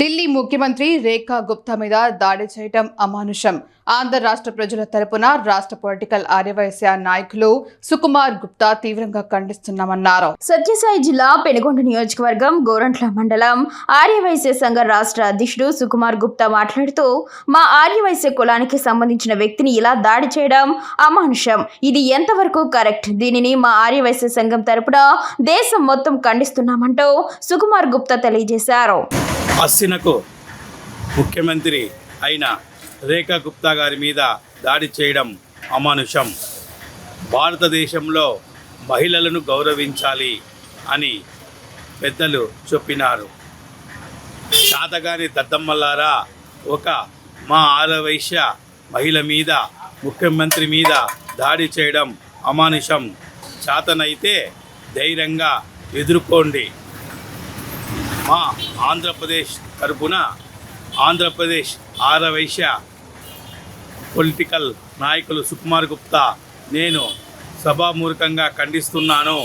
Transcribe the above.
ఢిల్లీ ముఖ్యమంత్రి రేఖా గుప్తా మీద దాడి చేయటం అమానుషం. ఆంధ్ర రాష్ట్ర ప్రజల తరపున రాష్ట్ర పొలిటికల్ ఆర్యవైశ్య నాయకులు సుకుమార్ గుప్తా తీవ్రంగా ఖండిస్తున్నామన్నారు. సత్యసాయి జిల్లా పెనుగొండ నియోజకవర్గం గోరంట్ల మండలం ఆర్యవైశ్య సంఘ రాష్ట్ర అధ్యక్షుడు సుకుమార్ గుప్తా మాట్లాడుతూ మా ఆర్యవైశ్య కులానికి సంబంధించిన వ్యక్తిని ఇలా దాడి చేయడం అమానుషం. ఇది ఎంతవరకు కరెక్ట్? దీనిని మా ఆర్యవైశ్య సంఘం తరపున దేశం మొత్తం ఖండిస్తున్నామంటూ సుకుమార్ గుప్తా తెలియజేశారు. అస్సినకు ముఖ్యమంత్రి అయిన రేఖా గుప్తా గారి మీద దాడి చేయడం అమానుషం. భారతదేశంలో మహిళలను గౌరవించాలి అని పెద్దలు చెప్పినారు. శాతగాని దద్దమ్మలారా ఒక మా ఆరవైశ్య మహిళ మీద ముఖ్యమంత్రి మీద దాడి చేయడం అమానుషం. శాతనైతే ధైర్యంగా ఎదుర్కోండి. మా ఆంధ్రప్రదేశ్ తరపున ఆంధ్రప్రదేశ్ ఆరవైశ్య పొలిటికల్ నాయకులు సుకుమార్ గుప్తా నేను సభామూర్ఖంగా ఖండిస్తున్నాను.